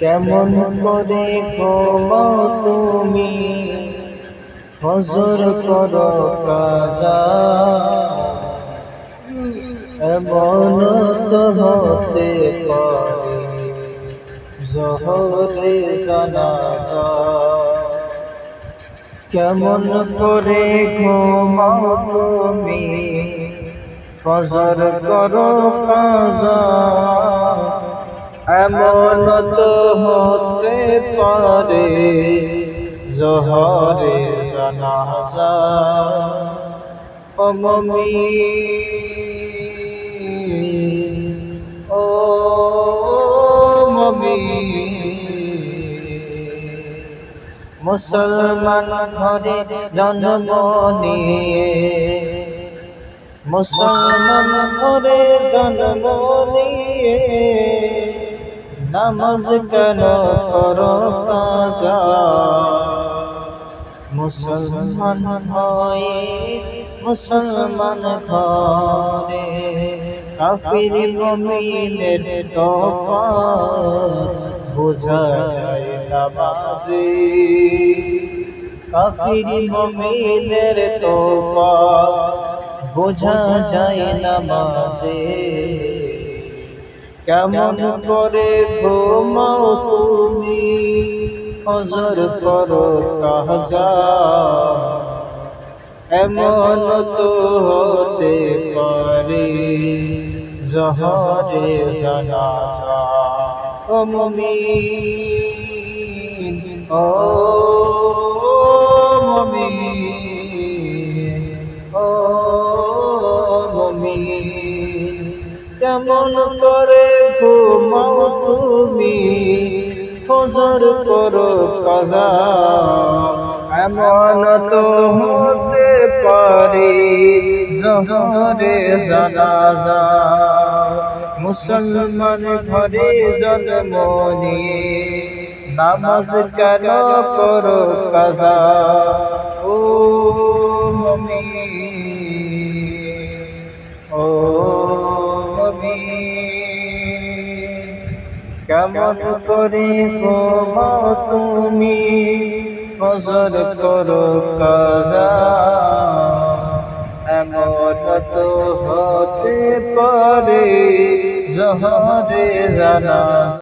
কেমন করে তুমি? ফজর করো কাজা। এমন তো হতে পারে, জহরে কেমন করে ঘুমাও তুমি? ফজর করো কাজা। এমন তো হতে পারে, জহরে জানাজা। ও মমি ও মমি মুসলমান ঘরে জন্ম মুসলমান ঘরে জন্ম নামাজ কেন কাজা মুসলমান হয়ে মুসলমান ঘরে কাফির মুমিনের তফাৎ বোঝা যায় নামাজে। কাফির মুমিনের তফাৎ বোঝা যায় নামাজে। কেমন করে ঘুমাও তুমি? হজর করো কাজা এমন তো হতে পারে, জহরে জানাজা। ও মুমিন ও মুমিন ও মুমিন। কেমন করে ঘুমাও তুমি? ফজর করো কাজা। এমন তো হতে পারে জহরে জানাজা। মুসলমান ঘরে জন্ম নিয়ে নামাজ কেন করো কাজা? ও মমি কেমন করে তুমি? নজর করো কাজা। এমন তো হতে পারে জহরে জানা।